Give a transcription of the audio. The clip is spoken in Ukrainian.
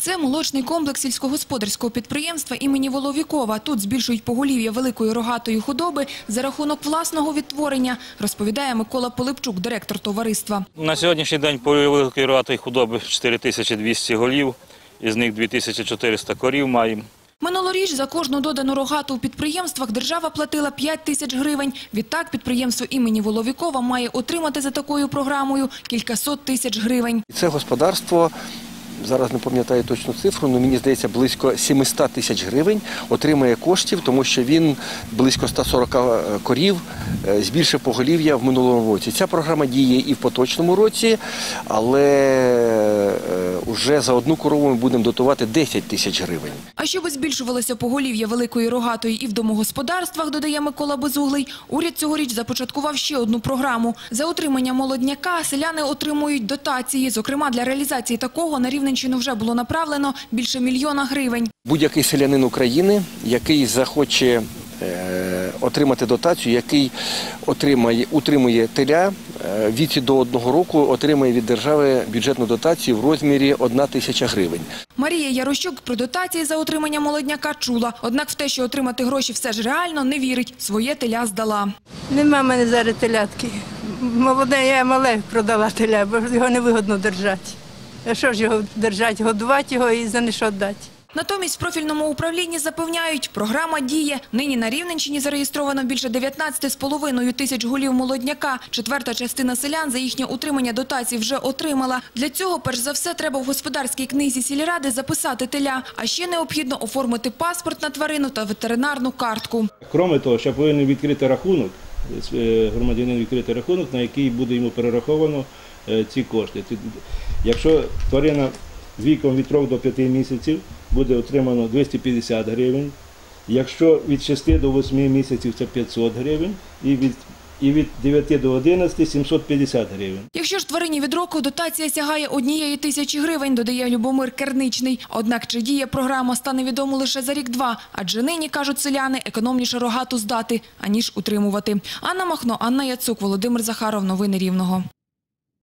Це молочний комплекс сільськогосподарського підприємства імені Воловікова. Тут збільшують поголів'я великої рогатої худоби за рахунок власного відтворення, розповідає Микола Полипчук, директор товариства. На сьогоднішній день по великої рогатої худоби 4200 голів, із них 2400 корів маємо. Минулоріч за кожну додану рогату у підприємствах держава платила 5 тисяч гривень. Відтак підприємство імені Воловікова має отримати за такою програмою кількасот тисяч гривень. Це господарство. Зараз не пам'ятаю точну цифру, але мені здається, близько 700 тисяч гривень отримає коштів, тому що він близько 140 корів е, збільшив поголів'я в минулому році. Ця програма діє і в поточному році, але вже за одну корову ми будемо дотувати 10 тисяч гривень. А щоб збільшувалося поголів'я великої рогатої і в домогосподарствах, додає Микола Безуглий, уряд цьогоріч започаткував ще одну програму. За отримання молодняка селяни отримують дотації. Зокрема, для реалізації такого на Рівненщину вже було направлено більше мільйона гривень. Будь-який селянин України, який захоче е, отримати дотацію, який отримає, утримує теля е, в віці до одного року, отримає від держави бюджетну дотацію в розмірі 1 тисяча гривень. Марія Ярощук про дотації за отримання молодняка чула. Однак в те, що отримати гроші все ж реально, не вірить. Своє теля здала. Нема в мене зараз телятки. Молоде, я мале продала теля, бо його невигодно держати. А що ж його держати, годувати його і за не що дати? Натомість в профільному управлінні запевняють, програма діє. Нині на Рівненщині зареєстровано більше 19,5 тисяч голів молодняка. Четверта частина селян за їхнє утримання дотацій вже отримала. Для цього, перш за все, треба в господарській книзі сільради записати теля. А ще необхідно оформити паспорт на тварину та ветеринарну картку. Кроме того, ще повинен відкрити рахунок, громадянин відкрити рахунок, на який буде йому перераховано е, ці кошти. Якщо тварина віком від 3 до 5 місяців буде отримано 250 гривень, якщо від 6 до 8 місяців це 500 гривень, і від, і від 9 до 11 750 гривень. Якщо ж тварині від року дотація сягає однієї тисячі гривень, додає Любомир Керничний. Однак чи діє програма, стане відомо лише за рік-два. Адже нині, кажуть селяни, економніше рогату здати, аніж утримувати. Анна Махно, Анна Яцук, Володимир Захаров. Новини Рівного.